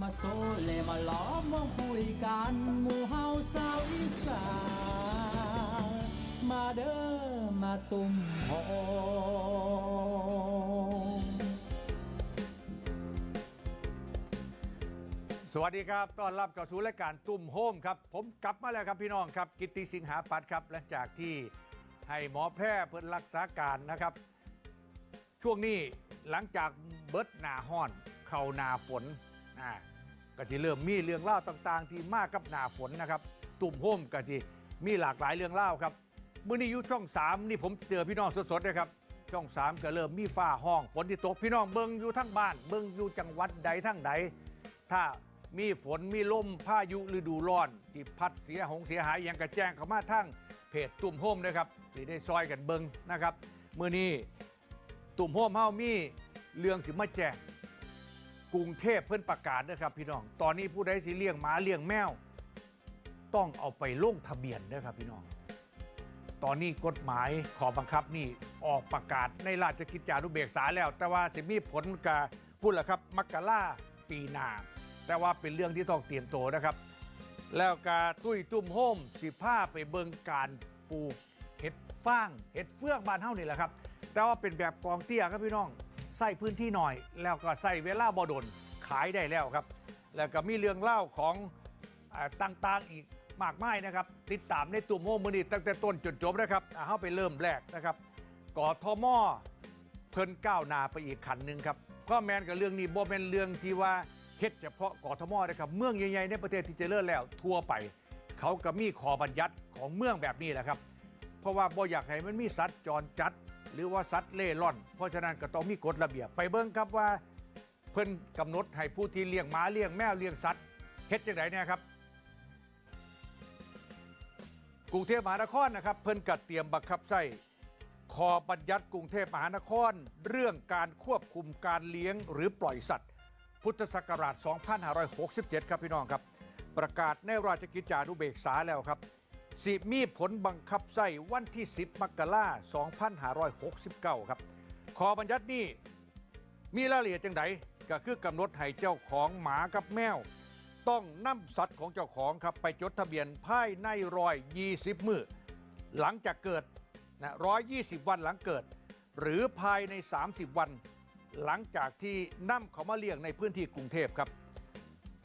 มาโซเลมาล้อมวงคุยกันหมู่เฮาสาวอีสานมาเด้อมาตุ่มโฮมสวัสดีครับ ต้อนรับเข้าสู่รายการตุ่มโฮมครับ ผมกลับมาแล้วครับพี่น้องครับ กิตติสิงหาปัตย์ครับ หลังจากที่ให้หมอแพทย์เพิ่นรักษาการนะครับ ช่วงนี้หลังจากเบิดหนาห้อน เข้าหนาฝน อ่าก็จะเริ่มมีเรื่องเล่าต่างๆ ที่มากกับหนาฝนนะครับ ตุ่มโฮมก็จะมีหลากหลายเรื่องเล่าครับมื่อนี้ยู่ช่อง3นี่ผมเจอพี่น้องสดๆเลยครับช่อง3ก็เริ่มมีฟ้าห้องฝนที่ตกพี่น้องเบิงอยู่ทั้งบ้าน เบิงอยู่จังหวัดใดทั้งใด ถ้ามีฝนมีลมพายุฤดูร้อนที่พัดเสียหงเสียหายอย่างกระแจ้งเข้ามาทั้งเพจตุ่มโฮมนะครับที่ได้ซอยกันเบิงนะครับมื่อนี้ตุ่มโฮมเฮามีเรื่องถึงมาแจ้ง กรุงเทพเพิ่อนประกาศนะครับพี่น้อง ตอนนี้ผู้ใดสิเลี้ยงหมาเลี้ยงแมว ต้องเอาไปลงทะเบียนนะครับพี่น้อง ตอนนี้กฎหมายขอบังคับนี่ออกประกาศในราชกิจจานุเบกษาแล้ว แต่ว่าสิมีผลกับพูดแหละครับมกราปีหน้าแต่ว่าเป็นเรื่องที่ต้องเตรียมตัวนะครับ แล้วกาตุ้ยตุ้มโฮมสิผ้าไปเบิงการปลูกเห็ดฟางเห็ดเฟืองบ้านเฮานี่แหละครับ แต่ว่าเป็นแบบกองเตี้ยครับพี่น้อง ใส่พื้นที่หน่อย แล้วก็ใส่เวลาบดนขายได้แล้วครับ แล้วก็มีเรื่องเล่าของอต่างๆอีกมากมายนะครับ ติดตามในตุ่มโมมือนี้ตั้งแต่ต้นจนจบนะครับเข้าไปเริ่มแรกนะครับกอทมเพิ่นก้าวนาไปอีกขันหนึ่งครับก็แมนกับเรื่องนี้บ่เป็นเรื่องที่ว่าเฮ็ดเฉพาะกอทมนะครับเมืองใหญ่ๆในประเทศที่เจริญแล้วทั่วไป เขาก็มีขอบัญญัติของเมืองแบบนี้แหละครับ เพราะว่าบ่อยากให้มันมีสัตว์จรจัด หรือว่าสัตว์เล่ร่อน เพราะฉะนั้นก็ต้องมีกฎระเบียบไปเบิ่งครับว่าเพิ่นกำหนดให้ผู้ที่เลี้ยงหมาเลี้ยงแมวเลี้ยงสัตว์เฮ็ดจังไดเนี่ยครับกรุงเทพมหานครนะครับเพิ่นกัดเตรียมบังคับใช้คอบัญญัติกรุงเทพมหานคร เรื่องการควบคุมการเลี้ยงหรือปล่อยสัตว์ พุทธศักราช 2567 ครับพี่น้องครับ ประกาศในราชกิจจานุเบกษาแล้วครับ สิมีผลบังคับใช้วันที่ 10 มกราคม2569 ครับคอบัญญัตินี้มีรายละเอียดจังไดก็คือกำหนดให้เจ้าของหมากับแมว ต้องนำสัตว์ของเจ้าของครับไปจดทะเบียนภายในรอย20มือหลังจากเกิดนะร้อยยี่สิบวันหลังเกิด หรือภายใน 30 วัน หลังจากที่นำเขามาเลี้ยงในพื้นที่กรุงเทพครับ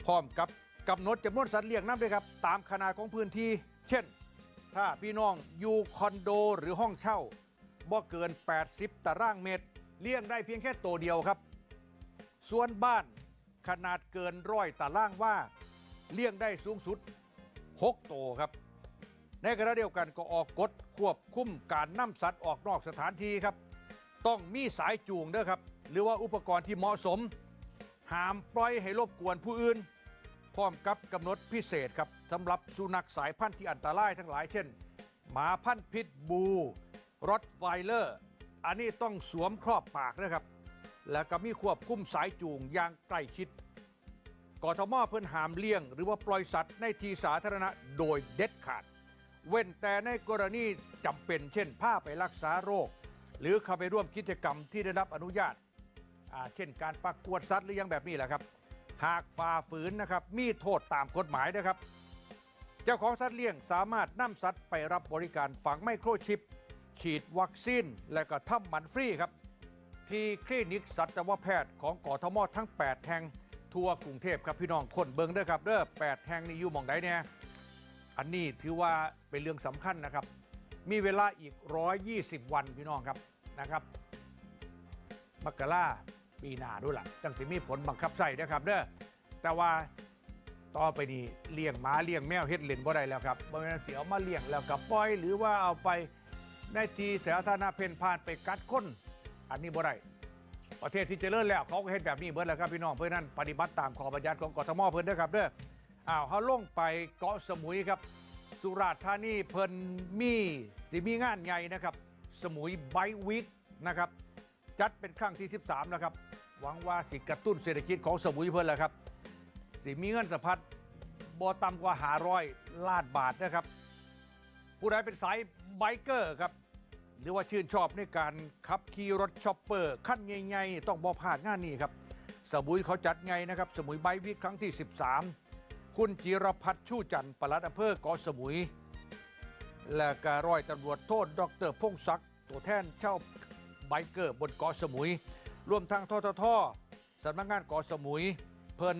พร้อมกับกำหนดจำนวนสัตว์เลี้ยงนำด้วยครับ ตามขนาดของพื้นที่ เช่น ถ้าพี่น้องอยู่คอนโดหรือห้องเช่าบ่เกิน 80 ตารางเมตร เลี้ยงได้เพียงแค่ตัวเดียวครับ ส่วนบ้านขนาดเกินร้อยตารางว่า เลี้ยงได้สูงสุด 6 ตัวครับ ในขณะเดียวกันก็ออกกฎควบคุมการนำสัตว์ออกนอกสถานที่ครับ ต้องมีสายจูงเด้อครับ หรือว่าอุปกรณ์ที่เหมาะสม ห้ามปล่อยให้รบกวนผู้อื่น พร้อมกับกำหนดพิเศษครับสำหรับสุนัขสายพันธุ์ที่อันตรายทั้งหลายเช่น หมาพันธุ์พิษบูรอตไวเลอร์ อันนี้ต้องสวมครอบปากนะครับ แล้วก็มีควบคุมสายจูงอย่างใกล้ชิดกทมเพิ่นหามเลี้ยง หรือว่าปล่อยสัตว์ในที่สาธารณะโดยเด็ดขาด เว้นแต่ในกรณีจำเป็นเช่นพาไปรักษาโรค หรือเข้าไปร่วมกิจกรรมที่ได้รับอนุญาตเช่นการประกวดสัตว์หรือยังแบบนี้แหละครับ หากฝ่าฝืนนะครับ มีโทษตามกฎหมายนะครับ เจ้าของสัตว์เลี้ยงสามารถนำสัตว์ไปรับบริการฝังไมโครชิป ฉีดวัคซีน และก็ทำหมันฟรีครับ ที่คลินิกสัตวแพทย์ของกทมทั้ง 8 แห่งทั่วกรุงเทพครับพี่น้องคนเบิงเด้อครับเด้อ8แห่งนี่อยู่มองใดเนี่ยอันนี้ถือว่าเป็นเรื่องสำคัญนะครับ มีเวลาอีก 120 วันพี่น้องครับนะครับมกรา ปีหน้าด้วยล่ะจังสิมีผลบังคับใส่นะครับเด้อแต่ว่าต่อไปนี้เลี้ยงหมาเลี้ยงแมวเฮ็ดเล่นบ่ได้แล้วครับบ่แม่นสิเอามาเลี้ยงแล้วกับปล่อย หรือว่าเอาไปในที่สาธารณะเพ่นพ่านไปกัดคนอันนี้บ่ได้ประเทศที่เจริญแล้วเขาก็เฮ็ดแบบนี้เบิดแล้วครับพี่น้องเพื่อนั้นปฏิบัติตามข้อบัญญัติของกทมเพิ่นเด้อครับเด้ออ้าวเฮาลงไปเกาะสมุยครับ สุราษฎร์ธานีเพิ่นมีสิมีงานใหญ่นะครับ สมุยไบวิกนะครับ จัดเป็นครั้งที่ 13 แล้วครับ หวังว่าสิกระตุ้นเศรษฐกิจของสมุยเพิ่นแหละครับสิมีเงินสะพัดบ่ต่ำกว่าหาร้อยล้านบาทนะครับ ผู้ใดเป็นสายไบเกอร์ครับ หรือว่าชื่นชอบในการขับขี่รถชอปเปอร์ขั้นใหญ่ๆต้องบ่พลาดงานนี้ครับสมุยเขาจัดไงนะครับ สมุยไบวิกครั้งที่ 13 คุณจิรพัฒน์ชูจันทร์ปลัดอำเภอเกาะสมุย และก็ร้อยตำรวจโทษ ดรพงศักดิ์ตัวแทนเช่า บเกอร์บนเกาะสมุย รวมทั้งทททสำนักงานเกาะสมุย เพิ่น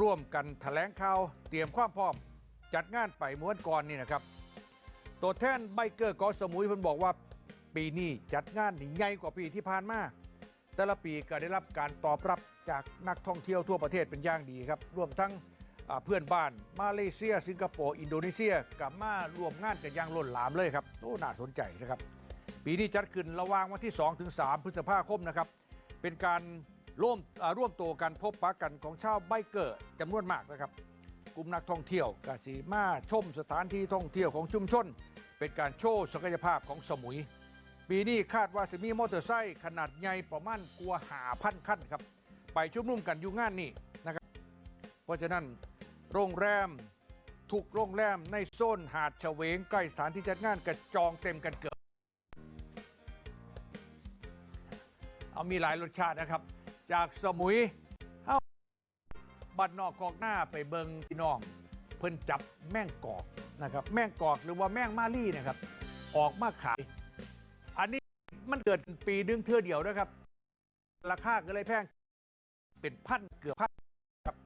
ร่วมกันแถลงข่าวเตรียมความพร้อม จัดงานไปม้วนก่อนนี่นะครับ ตัวแทนไบเกอร์เกาะสมุยเพิ่นบอกว่าปีนี้จัดงานใหญ่กว่าปีที่ผ่านมาแต่ละปีก็ได้รับการตอบรับจากนักท่องเที่ยวทั่วประเทศเป็นอย่างดีครับ รวมทั้งเพื่อนบ้านมาเลเซีย สิงคโปร์ อินโดนีเซียกลับมาร่วมงานกันอย่างล้นหลามเลยครับโอ้น่าสนใจนะครับ ปีนี้จัดขึ้นระหว่างวันที่ 2 ถึง 3 พฤษภาคมนะครับ เป็นการร่วมร่วมตัวกันพบปะกันของชาวไบเกอร์จำนวนมากนะครับ กลุ่มนักท่องเที่ยวกาสีมาชมสถานที่ท่องเที่ยวของชุมชน เป็นการโชว์ศักยภาพของสมุย ปีนี้คาดว่าจะมีมอเตอร์ไซค์ขนาดใหญ่ประมาณกลัวหาพันขั้นครับ ไปชุมนุมกันอยู่งานนี้นะครับ เพราะฉะนั้นโรงแรมทุกโรงแรมในโซนหาดเฉวงใกล้สถานที่จัดงานกระจองเต็มกันเกือบ มีหลายรสชาตินะครับ จากสมุยเข้าบัดนอกกอกหน้าไปเบิงพี่น้อง เพิ่นจับแม่งกอกนะครับ แม่งกอกหรือว่าแม่งมาลี่นะครับ ออกมาขาย อันนี้มันเกิดปีนึงเทื่อเดียวนะครับ ราคาก็เลยแพงเป็นพันเกือบพันครับ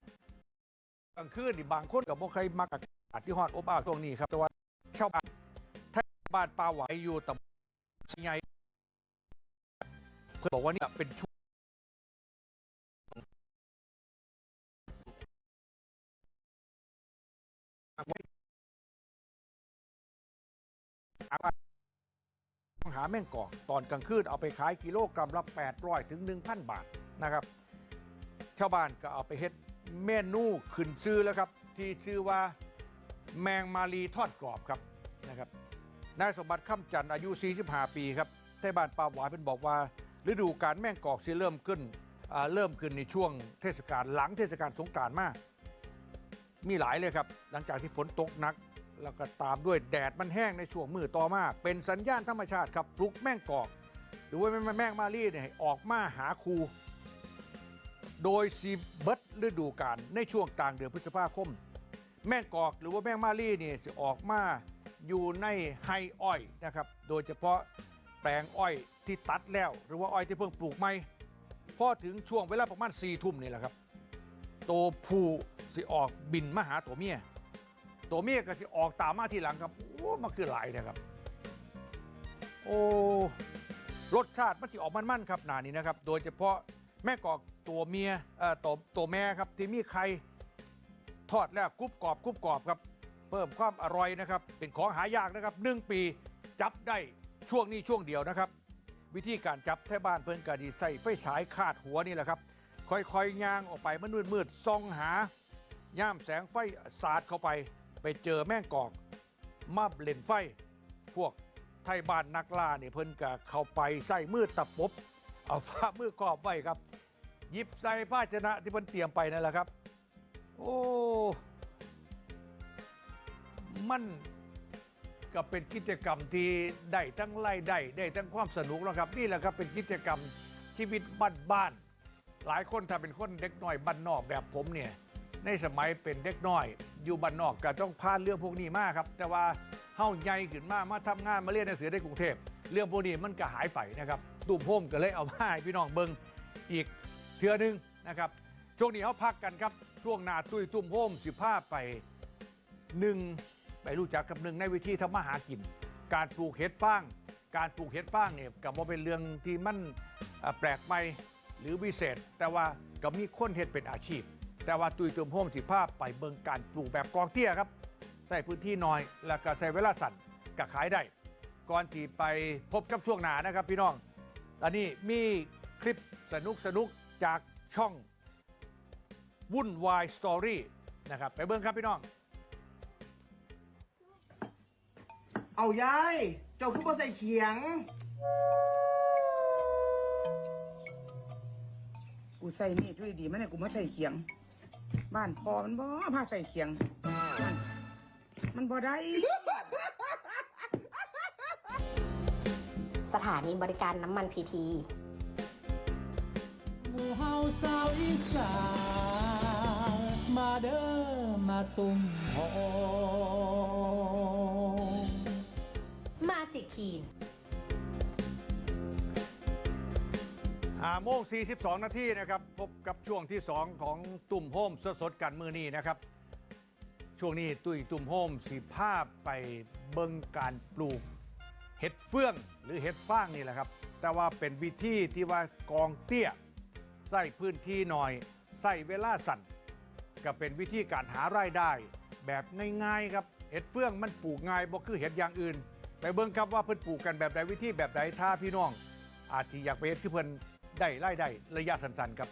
กลางคืนนี่บางคนกับบ่เคยมักอากาศที่ฮอดอบอ้าวตรงนี้ครับแต่ว่าชาวบ้านถ้าบ้านปลาไหวอยู่ตำบลไง เพื่อนบอกว่านี่เป็นช่วงหาแม่งกอกตอนกลางคืนเอาไปขายกิโลกรัมละ800ถึง 1,000 บาทนะครับ ชาวบ้านก็เอาไปเฮ็ดเมนูขึ้นชื่อแล้วครับ ที่ชื่อว่าแมงมาลีทอดกรอบครับนะครับนายสมบัติข้ามจันทร์อายุ 45 ปีครับไทบ้านป่าหวายเป็นบอกว่า ฤดูการแม่งกอกสิเริ่มขึ้นเริ่มขึ้นในช่วงเทศกาลหลังเทศกาลสงกรานต์มาก มีหลายเลยครับ หลังจากที่ฝนตกหนัก แล้วก็ตามด้วยแดดมันแห้งในช่วงมือต่อมาเป็นสัญญาณธรรมชาติครับปลุกแม่งกอก หรือว่าแม่งมารีเนี่ยออกมาหาคูโดยซีเบิร์ตฤดูกาลในช่วงกลางเดือนพฤษภาคม แม่งกอกหรือว่าแม่งมารีเนี่ยจะออกมาอยู่ในไฮอ้อยนะครับ โดยเฉพาะแปลงอ้อย ที่ตัดแล้ว หรือว่าอ้อยที่เพิ่งปลูกใหม่พอถึงช่วงเวลาประมาณ4ี่ทุ่มนี่แหละครับตัวผู้สิออกบินมาหาตัวเมีย ตัวเมียก็สิออกตามมาทีหลังครับ โอ้มันคือหลายนะครับ โอ้รสชาติมันสิออกมัน ๆ ครับหนานี้นะครับ โดยเฉพาะแม่กอกตัวเมียเอ่อตัวตัวแม่ครับที่มีไข่ทอดแล้วกรุบกรอบกรุบกรอบครับ เพิ่มความอร่อยนะครับ เป็นของหายากนะครับหนึ่งปีจับได้ช่วงนี้ช่วงเดียวนะครับ วิธีการจับแท่บ้านเพิ่นกะดีใส่ไฟฉายคาดหัวนี่แหละครับ ค่อยๆย่างออกไปมันมืดๆส่องหา ย่ามแสงไฟสาดเข้าไป ไปเจอแม่งกอกมาเล่นไฟ พวกไทยบ้านนักล่าเนี่ยเพิ่นกะเข้าไปใส่มือตะปบเอาฟ้ามือกรอบไว้ครับหยิบใส่ภาชนะที่เพิ่นเตรียมไปนั่นแหละครับ โอ้มัน ก็เป็นกิจกรรมที่ได้ทั้งไล่ได้ได้ทั้งความสนุกนะครับนี่แหละครับเป็นกิจกรรมชีวิตบ้านๆหลายคนถ้าเป็นคนเด็กน้อยบ้านนอกแบบผมเนี่ยในสมัยเป็นเด็กน้อย อยู่บ้านนอกก็ต้องผ่านเรื่องพวกนี้มากครับ แต่ว่าเฮาใหญ่ขึ้นมามาทำงานมาเรียนหนังสือในกรุงเทพเรื่องพวกนี้มันก็หายไปนะครับตุ่มโฮมก็เลยเอามาให้พี่น้องเบิงอีกเทือนึงนะครับช่วงนี้เขาพักกันครับช่วงนาตุ้ยตุ่มโฮมสิภาพไปหนึ่ง ไปรู้จักกับหนึ่งในวิธีทำมาหากิน การปลูกเห็ดฟาง การปลูกเห็ดฟางเนี่ยกับว่าเป็นเรื่องที่มันเอ่อแปลกใหม่หรือวิเศษ แต่ว่าก็มีคนเห็ดเป็นอาชีพ แต่ว่าตุยตุมโฮมสิภาพไปเบิงการปลูกแบบกองเตี้ยครับ ใส่พื้นที่น้อยแล้วก็ใส่เวลาสั้นก็ขายได้ ก่อนที่ไปพบกับช่วงหนานะครับพี่น้อง อันนี้มีคลิปสนุกสนุกจากช่องวุ่นวายสตอรี่นะครับไปเบิ้งครับพี่น้อง เอายาย เจ้าคือบ่ใส่เขียง กูใส่มีดอยู่ดีๆมันเนี่ยกูมาใส่เขียง บ้านพอมันบ่พาใส่เขียง มันมันบ่ได้ สถานีบริการน้ำมันพีทีโอ้มู่เฮาสาวอีสานมาเด้อมาตุ่มโฮมมา จิกคีนห้าโมง 42 นาทีนะครับ พบกับช่วงที่ 2 ของตุ่มโฮมสดสดๆกันมือนี้นะครับ ช่วงนี้ตุ้ยตุ่มโฮมสีภาพไปเบิงการปลูกเห็ดเฟื่องหรือเห็ดฟางนี่แหละครับ แต่ว่าเป็นวิธีที่ว่ากองเตี้ย ใส่พื้นที่หน่อย ใส่เวลาสั่นก็เป็นวิธีการหารายได้ แบบง่ายๆครับเห็ดเฟื่องมันปลูกง่ายบ่คือเห็ดอย่างอื่น ไปเบิ่งครับว่าเพิ่นปลูกกันแบบใดวิธีแบบใดถ้าพี่น้อง อาจจะอยากไปเฮ็ดคือเพิ่นได้รายได้ระยะสั้นๆครับ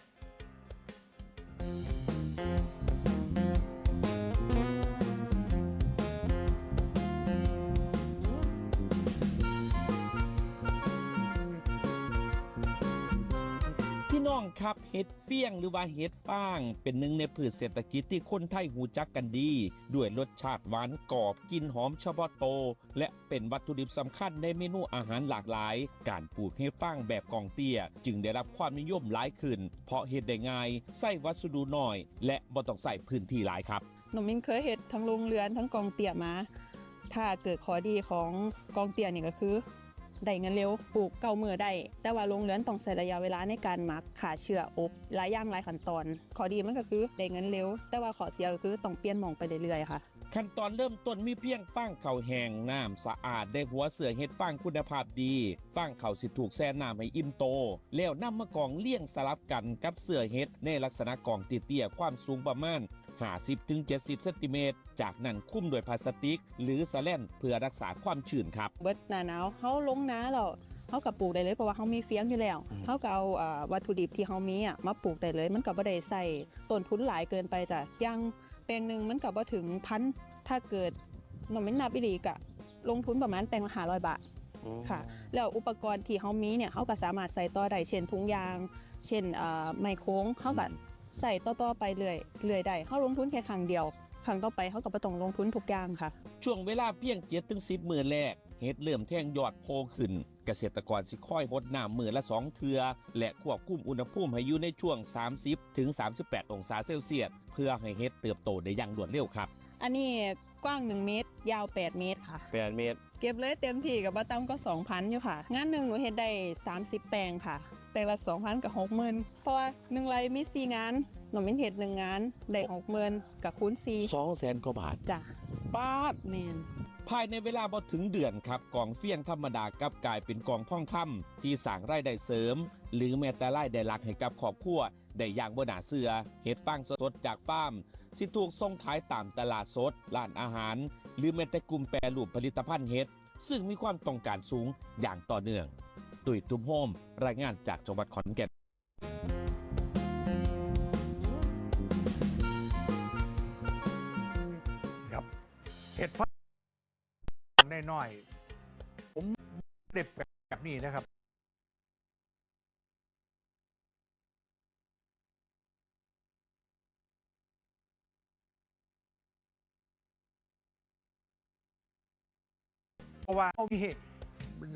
ครับเห็ดเฟี้ยงหรือว่าเห็ดฟาง เป็นหนึ่งในพืชเศรษฐกิจที่คนไทยหูจักกันดี ด้วยรสชาติหวานกรอบกลินหอมเฉพาะโต และเป็นวัตถุดิบสำคัญในเมนูอาหารหลากหลาย การปลูกเห็ดฟางแบบกองเตี้ย จึงได้รับความนิยมหลายขึ้น เพราะเห็ดได้ง่ายใส่วัสดุน้อย และบ่ต้องใส่พื้นที่หลายครับหนูมินเคยเห็ดทั้งโรงเรือนทั้งกองเตี่ยมา ถ้าเกิดข้อดีของกองเตี่ยนี่ก็คือ ได้เงินเร็วปลูกเก่ามือได้ แต่ว่าโรงเรือนต้องใช้ระยะเวลาในการหมักขาเชื้ออบหลายอย่างหลายขั้นตอน ข้อดีมันก็คือได้เงินเร็ว แต่ว่าข้อเสียก็คือต้องเปลี่ยนหมองไปเรื่อยๆค่ะ ขั้นตอนเริ่มต้นมีเพียงฟางเข่าวแห้งน้ำสะอาดได้หัวเสือเห็ดฟางคุณภาพดีฟางเข่าวสิถูกแช่น้ำให้อิ่มโต แล้วนำมากองเลี้ยงสลับกันกับเสือเห็ดในลักษณะกองเตี้ยๆความสูงประมาณ 50-70เซนติเมตรจากนั้นคุ้มด้วยพลาสติก หรือสแลนเพื่อรักษาความชื้นครับเบิดหน้าหนาวเขาลงนาแล้วเขากับปลูกได้เลยเพราะว่าเขามีเฟี้ยงอยู่แล้วอืมเขาก็เอาอ่าวัตถุดิบที่เขามีอะมาปลูกได้เลย มันก็บ่ได้ใส่ต้นทุนหลายเกินไปจ้ะอย่างแปลงหนึ่งมันก็บ่ถึงพันถ้าเกิดหน่อมินนับอีหลีกะลงทุนประมาณแปลงละห้าร้อยบาทค่ะแล้วอุปกรณ์ที่เขามีเนี่ยเขาก็สามารถใส่ต่อได้เช่นถุงยาง เช่นเอ่อไม้โค้งเขาก็ ใส่ต่อๆไปเรื่อยเรื่อยได้เขาลงทุนแค่ครั้งเดียว ครั้งต่อไปเขาก็บ่ต้องลงทุนทุกอย่างค่ะ ช่วงเวลาเพียงเจ็ดถึงสิบมือแรกเห็ดเริ่มแท่งยอดโพขึ้น เกษตรกรสิค่อยหดน้ำมือละสองเทือ และควบคุมอุณหภูมิให้อยู่ในช่วง 30ถึง38 องศาเซลเซียสเพื่อให้เห็ดเติบโตได้อย่างรวดเร็วครับ อันนี้กว้าง 1 เมตร ยาว 8 เมตรค่ะ 8 เมตร เก็บเลยเต็มที่กับบ่ต่ำก็ 2,000 อยู่ค่ะ งานหนึ่งหนูเฮ็ดได้ 30 แปลงค่ะ แปลงละ2,000กับ60,000เพราะว่าหนึ่งไรมี4งานหนูมินเฮ็ดหนึ่งงานได้60,000กับคูณ4 2แสนกว่าบาทจ้ะบาทแมนภายในเวลาบ่ถึงเดือนครับกองเฟี้ยงธรรมดากลับกลายเป็นกองท่องคำที่สร้างรายได้เสริม หรือแม้แต่รายได้หลักให้กับครอบครัวได้อย่างบ่หนาเสือเห็ดฟางสดๆจากฟาร์ม สิถูกส่งขายตามตลาดสดร้านอาหาร หรือแม้แต่กลุ่มแปรรูปผลิตภัณฑ์เห็ดซึ่งมีความต้องการสูงอย่างต่อเนื่อง ตุยตุ้มโฮมรายงานจากจังหวัดขอนแก่นครับเห็ดฟาน้อยๆผมเด็ดแบบนี้นะครับเพราะว่าเขามีเหตุ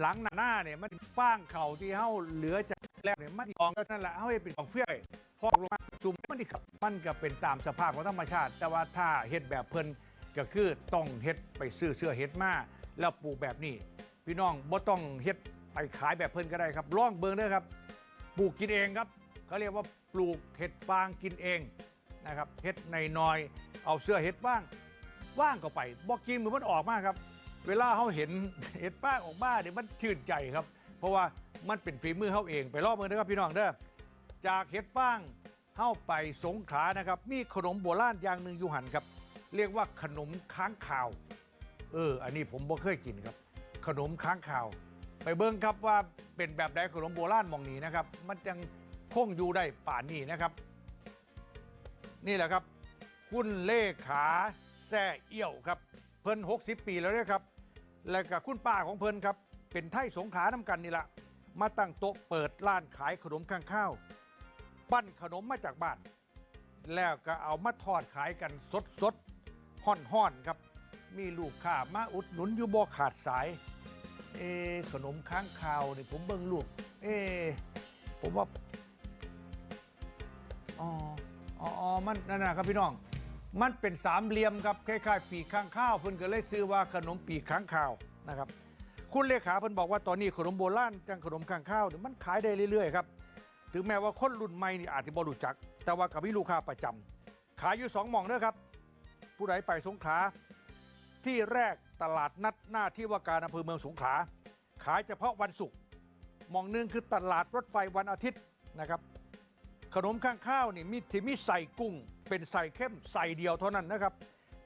หลังหน้าเนี่ยมันฟางเข่าที่เขาเหลือจากแรกเนี่ยมันกองก็นั่นแหละเขาให้เป็นของเฟื่อยฟอกลงมาซุ่มมันดีครับมันก็เป็นตามสภาพของธรรมชาติ แต่ว่าถ้าเฮ็ดแบบเพิ่นก็คือต้องเฮ็ดไปซื้อเสื้อเฮ็ดมาแล้วปลูกแบบนี้ พี่น้องบ่ต้องเฮ็ดไปขายแบบเพิ่นก็ได้ครับลองเบิงเด้อครับปลูกกินเองครับเขาเรียกว่าปลูกเห็ดฟางกินเองนะครับเห็ดในน้อย เอาเสื้อเห็ดว่างว่างก็ไปบอกกินเหมือนมันออกมากครับ เวลาเขาเห็นเห็ดฟาออกมาเนี่ยมันชื่นใจครับ เพราะว่ามันเป็นฝีมือเขาเองไปรอบมือนะครับพี่น้องเด้อจากเห็ดฟางเข้าไปสงขลานะครับ มีขนมโบราณอย่างหนึ่งอยู่หันครับ เรียกว่าขนมค้างคาว เออ อันนี้ผมบ่เคยกินครับ ขนมค้างคาว ไปเบิ่งครับว่าเป็นแบบใดขนมโบราณมองนี้นะครับ มันยังคงอยู่ได้ป่านนี้นะครับ นี่แหละครับ คุณเลขาแซ่เอี้ยวครับ เพิ่น60 ปีแล้วเนี่ยครับ แล้วก็คุณป้าของเพิ่นครับ เป็นไทยสงขลาน้ำกันนี่ละมาตั้งโต๊ะเปิดร้านขายขนมข้างข้าวปั้นขนมมาจากบ้าน แล้วก็เอามาทอดขายกันสดสดๆห่อนครับ มีลูกค้ามาอุดหนุนอยู่บ่ขาดสาย เอขนมค้างคาวนี่ผมเบิ่งลูก เอผมว่าอ๋ออ๋ออ๋อมันนั่นนะครับพี่น้อง มันเป็นสามเหลี่ยมครับคล้ายๆ ปีกข้างข้าวเพิ่นก็เลยซื้อว่าขนมปีกข้างข้าวนะครับ คุณเลขาเพิ่นบอกว่าตอนนี้ขนมโบราณจังขนมข้างข้าวเนี่ยมันขายได้เรื่อยๆครับถึงแม้ว่าคนรุ่นใหม่นี่อาจจะบ่รู้จัก แต่ว่ากับมีลูกค้าประจำขายอยู่สองหม่องเด้อครับ ผู้ใดไปสงขลาที่แรกตลาดนัดหน้าที่ว่าการอำเภอเมืองสงขลาขายเฉพาะวันศุกร์หม่องหนึงคือตลาดรถไฟวันอาทิตย์นะครับ ขนมข้างข้าวนี่มีที่มีใส่กุ้ง เป็นใส่เข้มใส่เดียวเท่านั้นนะครับ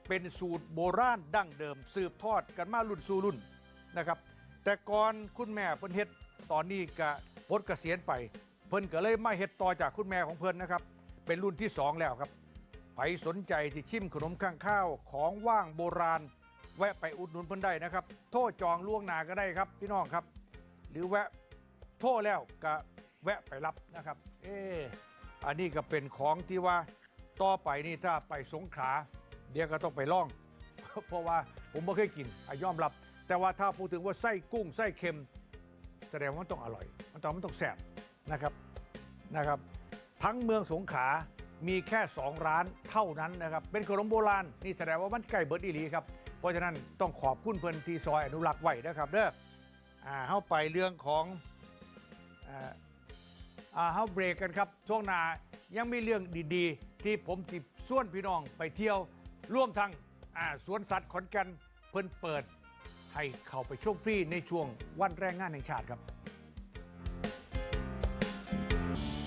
เป็นสูตรโบราณดั้งเดิม สืบทอดกันมารุ่นสู่รุ่นนะครับ แต่ก่อนคุณแม่เพิ่นเฮ็ดตอนนี้ก็พดเกษียณไป เพิ่นก็เลยมาเฮ็ดต่อจากคุณแม่ของเพิ่นนะครับ เป็นรุ่นที่สองแล้วครับใครสนใจที่ชิมขนมข้างข้าวของว่างโบราณ แวะไปอุดหนุนเพิ่นได้นะครับ โทรจองล่วงหน้าก็ได้ครับพี่น้องครับ หรือแวะโทรแล้วก็แวะไปรับนะครับ เอออันนี้ก็เป็นของที่ว่า ต่อไปนี่ถ้าไปสงขลาเดี๋ยวก็ต้องไปล่อง เพราะว่าผมไม่เคยกินอะยอมรับ แต่ว่าถ้าพูดถึงว่าไส้กุ้งไส้เค็ม แสดงว่ามันต้องอร่อย มันต้องมันต้องแซ่บนะครับนะครับ ทั้งเมืองสงขลามีแค่ 2 ร้านเท่านั้นนะครับ เป็นขนมโบราณนี่แสดงว่ามันใกล้เบิร์ดอีหลีครับ เพราะฉะนั้นต้องขอบคุณเพิ่อนทีซอยอนุรักษ์ไว้นะครับเด้ออ่าเข้าไปเรื่องของอ่าอ่าเข้าเบรกกันครับช่วงหน้ายังมีเรื่องดีๆ ที่ผมจิบส่วนพี่น้องไปเที่ยวร่วมทั้งอ่าสวนสัตว์ขอนแก่นเพิ่นเปิดให้เข้าไปช่วงฟรีในช่วงวันแรงงานแห่งชาติครับ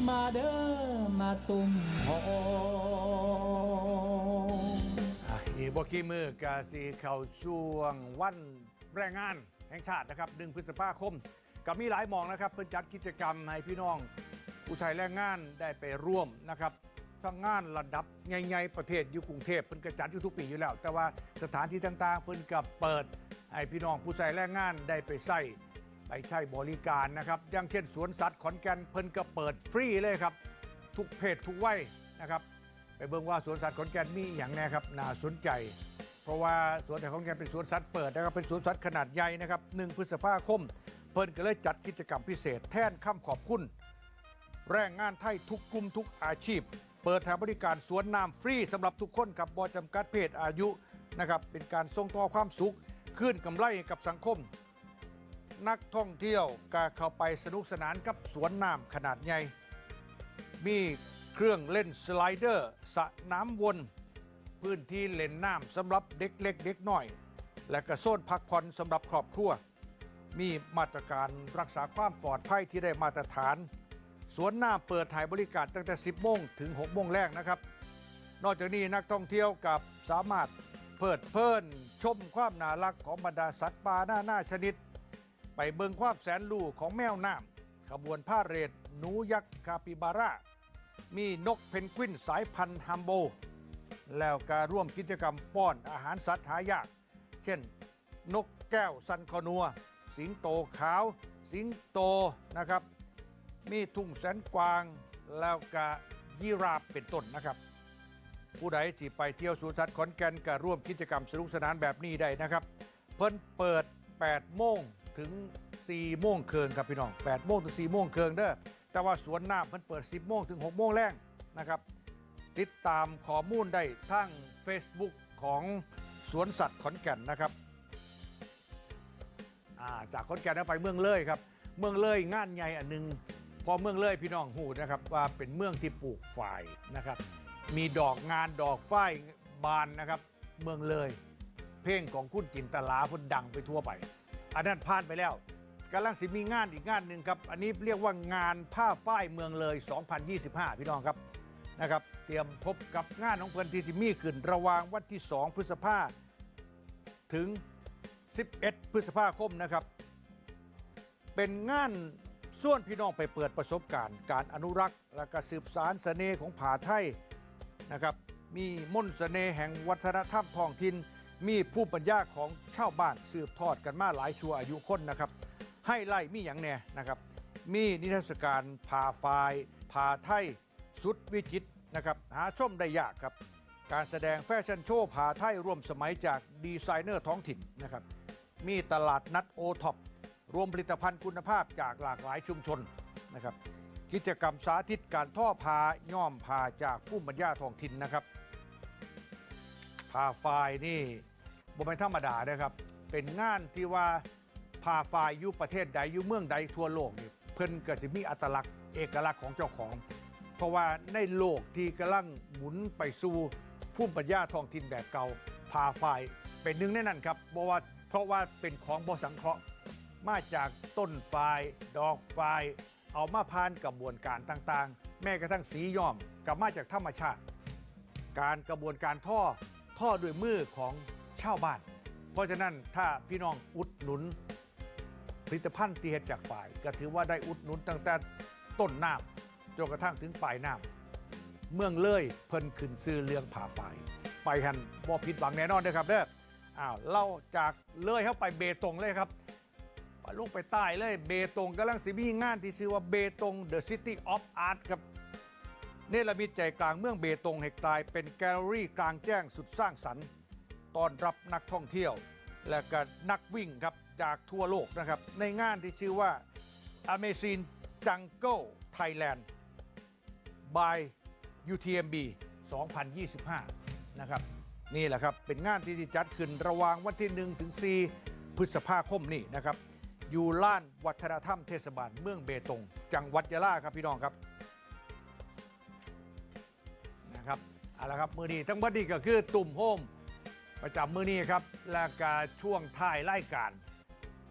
มาเด้อมาตุ่มหอม อะอีกบกี่มือกาสีเข้าช่วงวันแรงงานแห่งชาตินะครับหนึ่งพฤษภาคมก็มีหลายหมองนะครับ เพื่อจัดกิจกรรมให้พี่น้อง ผู้ใช้แรงงานได้ไปร่วมนะครับ ทั้งงานระดับใหญ่ๆประเทศอยู่กรุงเทพเพิ่นก็จัดอยู่ทุกปีอยู่แล้ว แต่ว่าสถานที่ต่างๆ เพิ่นก็เปิดให้พี่น้องผู้ใช้แรงงานได้ไปใช้ไปใช้บริการนะครับ อย่างเช่นสวนสัตว์ขอนแก่นเพิ่นก็เปิดฟรีเลยครับ ทุกเพศทุกวัยนะครับไปเบิ่งว่าสวนสัตว์ขอนแก่นมีอย่างแน่ครับน่าสนใจ เพราะว่าสวนสัตว์ขอนแก่นเป็นสวนสัตว์เปิดนะครับเป็นสวนสัตว์ขนาดใหญ่นะครับหนึ่งพฤษภาคม เพิ่นก็เลยจัดกิจกรรมพิเศษ แทนคำขอบคุณ แรงงานไทยทุกกลุ่มทุกอาชีพ เปิดให้บริการสวนน้ำฟรีสำหรับทุกคนกับบอจำกัดเพศอายุนะครับเป็นการส่งต่อความสุขขึ้นกำไรกับสังคม นักท่องเที่ยวก็เข้าไปสนุกสนานกับสวนน้ำขนาดใหญ่มีเครื่องเล่นสไลเดอร์สระน้ำวน พื้นที่เล่นน้ำสำหรับเด็กเล็กเด็กน้อย และก็โซนพักผ่อนสำหรับครอบครัว มีมาตรการรักษาความปลอดภัยที่ได้มาตรฐาน สวนหน้ำเปิดถ่ายบริการตั้งแต่ 10 โมงถึง 6 โมงแรกนะครับ นอกจากนี้นักท่องเที่ยวกับสามารถเพลิดเพลินชมความน่ารักของบรรดาสัตว์ป่าหน้าหน้าชนิด ไปเบิงความแสนรู้ของแมวน้ำขบวนผ้าเรดหนูยักษ์คาปิบาร่า มีนกเพนกวินสายพันธุ์ฮัมโบ แล้วก็ร่วมกิจกรรมป้อนอาหารสัตว์หายาก เช่น นกแก้วซันคอนัว สิงโตขาว สิงโตนะครับ มีทุ่งแสนกวาง แล้วก็ยีราฟเป็นต้นนะครับ ผู้ใดที่ไปเที่ยวสวนสัตว์ขอนแก่นก็ร่วมกิจกรรมสนุกสนานแบบนี้ได้นะครับ เพิ่นเปิด 8 โมงถึง 4 โมงเคิงครับพี่น้อง 8 โมงถึง 4 โมงเคิงเด้อแต่ว่าสวนน้ำเพิ่นเปิด 10 โมงถึง 6 โมงแรงนะครับ ติดตามข้อมูลได้ทั้ง Facebook ของสวนสัตว์ขอนแก่นนะครับาจากขอนแก่นแล้วไปเมืองเลยครับ เมืองเลยงานใหญ่อันหนึ่ง พอเมืองเลยพี่น้องหูนะครับว่าเป็นเมืองที่ปลูกฝ่ายนะครับ มีดอกงานดอกฝ้ายบานนะครับ เมืองเลย เพลงของคุณจินตลาพุ่นดังไปทั่วไป อันนั้นผ่านไปแล้วกำลังสิมีงานอีกงานหนึ่งครับ อันนี้เรียกว่างานผ้าฝ้ายเมืองเลย 2025 พี่น้องครับนะครับเตรียมพบกับงานของเพื่อนที่จะมีขึ้นระหว่างวันที่ 2 พฤษภาถึง 11 พฤษภาคมนะครับ เป็นงาน ส่วนพี่น้องไปเปิดประสบการณ์ การอนุรักษ์ และก็สืบสารเสน่ห์ของผาไทยนะครับ มีมนต์เสน่ห์แห่งวัฒนธรรมท้องถิ่นมีผู้ปัญญาของชาวบ้านสืบทอดกันมาหลายชั่วอายุคนนะครับ ให้ไล่มีอย่างแน่นะครับ มีนิทรรศการผาไฟล์ผ่าไทยสุดวิจิตรนะครับ หาชมได้ยากครับ การแสดงแฟชั่นโชว์ผาไทยร่วมสมัยจากดีไซเนอร์ท้องถิ่นนะครับ มีตลาดนัดโอท็อป รวมผลิตภัณฑ์คุณภาพจากหลากหลายชุมชนนะครับ กิจกรรมสาธิตการท่อพาย่อมพาจากผู้บรรยาท้องถิ่นนะครับพาไฟล์นี่บ่เป็นธรรมดานะครับ เป็นงานที่ว่าพาไฟล์อยู่ประเทศใดอยู่เมืองใดทั่วโลกนี่เพิ่นก็จะมีอัตลักษณ์เอกลักษณ์ของเจ้าของ เพราะว่าในโลกที่กำลังหมุนไปสู่ภูมิปัญญาท้องถิ่นแบบเก่าพาไฟล์เป็นหนึ่งในนั้นครับเพราะว่าเพราะว่าเป็นของบสังเคราะห์ มาจากต้นไฟล์ดอกไฟล์เอามาผ่านกระบวนการต่างๆ แม้กระทั่งสีย้อมกับมาจากธรรมชาติ การกระบวนการท่อท่อด้วยมือของชาวบ้าน เพราะฉะนั้นถ้าพี่น้องอุดหนุน ผลิตภัณฑ์ที่เฮ็ดจากฝ่าย ก็ถือว่าได้อุดหนุนตั้งแต่ต้นน้ำจนกระทั่งถึงปลายน้ำเมืองเลยเพิ่นขึ้นซื้อเรื่องผ่าฝ่าย ไปหันบ่ผิดหวังแน่นอนเด้อครับเด้ออ้าวเล่าจากเลยเข้าไปเบตงเลยครับ ไปลงไปใต้เลยเบตงกำลังสิมีงานที่ชื่อว่าเบตง The City of Art ครับเนรมิตใจกลางเมืองเบตงให้กลายเป็นแกลเลอรี่กลางแจ้งสุดสร้างสรรค์ต้อนรับนักท่องเที่ยว และก็นักวิ่งครับจากทั่วโลกนะครับ ในงานที่ชื่อว่า Amazing Jungle Thailand by UTMB 2025 นะครับ นี่แหละครับ เป็นงานที่จัดขึ้นระหว่างวันที่ 1 ถึง 4 พฤษภาคมนี่นะครับ อยู่ล้านวัฒนธรรมเทศบาลเมืองเบตง จังหวัดยะลาครับพี่น้องครับนะครับเอาละครับมือนี้ทั้งหมดนี้ก็คือตุ่มโฮมประจำมือนี้ครับและกาช่วงท้ายรายการ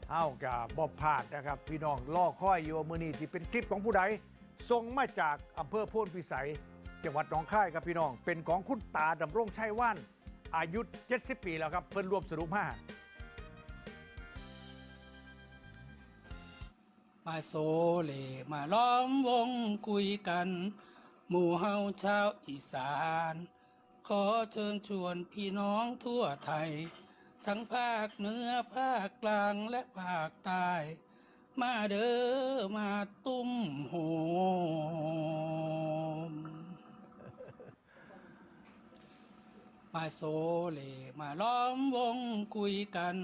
เอ้ากับบอบพลาดนะครับ พี่น้องล่อค่อยอยู่มือนี้ที่เป็นคลิปของผู้ใดส่งมาจากอำเภอโพนพิสัย จังหวัดหนองคายครับพี่น้อง เป็นของคุณตาดำรงชัยว่านอายุ 70 ปีแล้วครับเพิ่นรวมสรุปมา มาโซเลมาล้อมวงคุยกัน หมู่เฮาชาวอีสาน ขอเชิญชวนพี่น้องทั่วไทย ทั้งภาคเหนือภาคกลางและภาคใต้มาเด้อมาตุ้มโฮมมาโซเลมาล้อมวงคุยกัน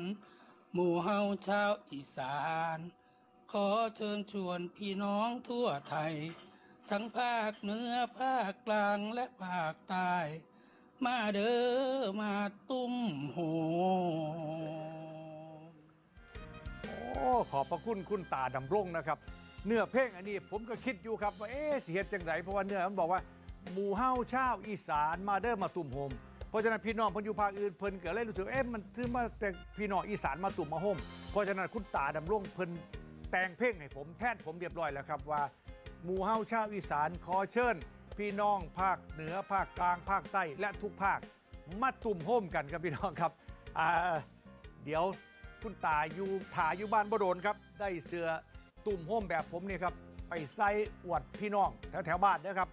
หมู่เฮาชาวอีสาน อเชิญชวนพี่น้องทั่วไทย ทั้งภาคเหนือภาคกลางและภาคใต้ มาเด้อมาตุ้มโฮมโอ้ขอบพระคุณคุณตาดำรงนะครับ เนื้อเพลงอันนี้ผมก็คิดอยู่ครับว่าเอ๊ะเหตุจังไรเพราะว่าเนื้อมันบอกว่าหมู่เฮาชาวอีสานมาเด้อมาตุ่มโฮมเพราะฉะนั้นพี่น้องเพิ่นอยู่ภาคอื่นเพิ่นก็เลยรู้สึกเอ๊ะมันถือมาแต่พี่น้องอีสานมาตุ่มมาโฮมเพราะฉะนั้นคุณตาดำรงเพิ่น แต่งเพลงให้ผมแทนผมเรียบร้อยแล้วครับว่าหมู่เฮาชาวอีสานขอเชิญ พี่น้องภาคเหนือภาคกลางภาคใต้และทุกภาคมาตุ่มโฮมกันครับพี่น้องครับอ่าเดี๋ยวคุณตาอยู่ถ่ายอยู่บ้านบโดนครับ ได้เสือตุ่มโฮมแบบผมเนี่ยครับไปใส่อวดพี่น้องแถวแถวบ้านนะครับ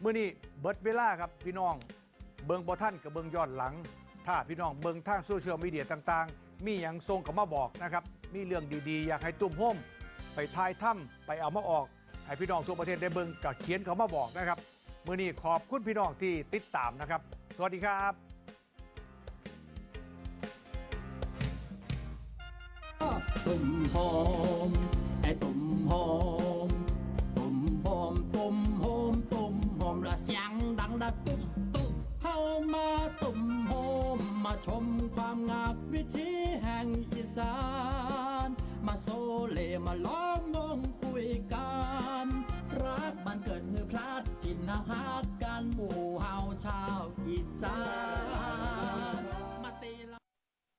เมื้อนี้เบิร์ดเวลาครับพี่น้อง เบิงบอท่านกับเบิงย้อนหลัง ถ้าพี่น้องเบิงทางโซเชียลมีเดียต่างๆ มีอย่างทรงเขามาบอกนะครับ มีเรื่องดีๆ อยากให้ตุ่มโฮมไปทายถ้ำไปเอามาออก ให้พี่น้องทั่วประเทศได้เบิ่งกับเขียนเขามาบอกนะครับมื้อนี้ขอบคุณพี่น้องที่ติดตามนะครับ สวัสดีครับตุ่มหอมไอ้ตุ่มหอมตุ่มหอมตุ่มหอมตุ่มหอมละเสียงดังละตุ๊บตุ๊บเข้ามาตุ่มหอม มาชมความงามวิถีแห่งอีสาน มาโซเลมาล้อมวงคุยกัน รักมันเกิดฮือพลาดจินนาฮักกันหมู่เฮาชาวอีสาน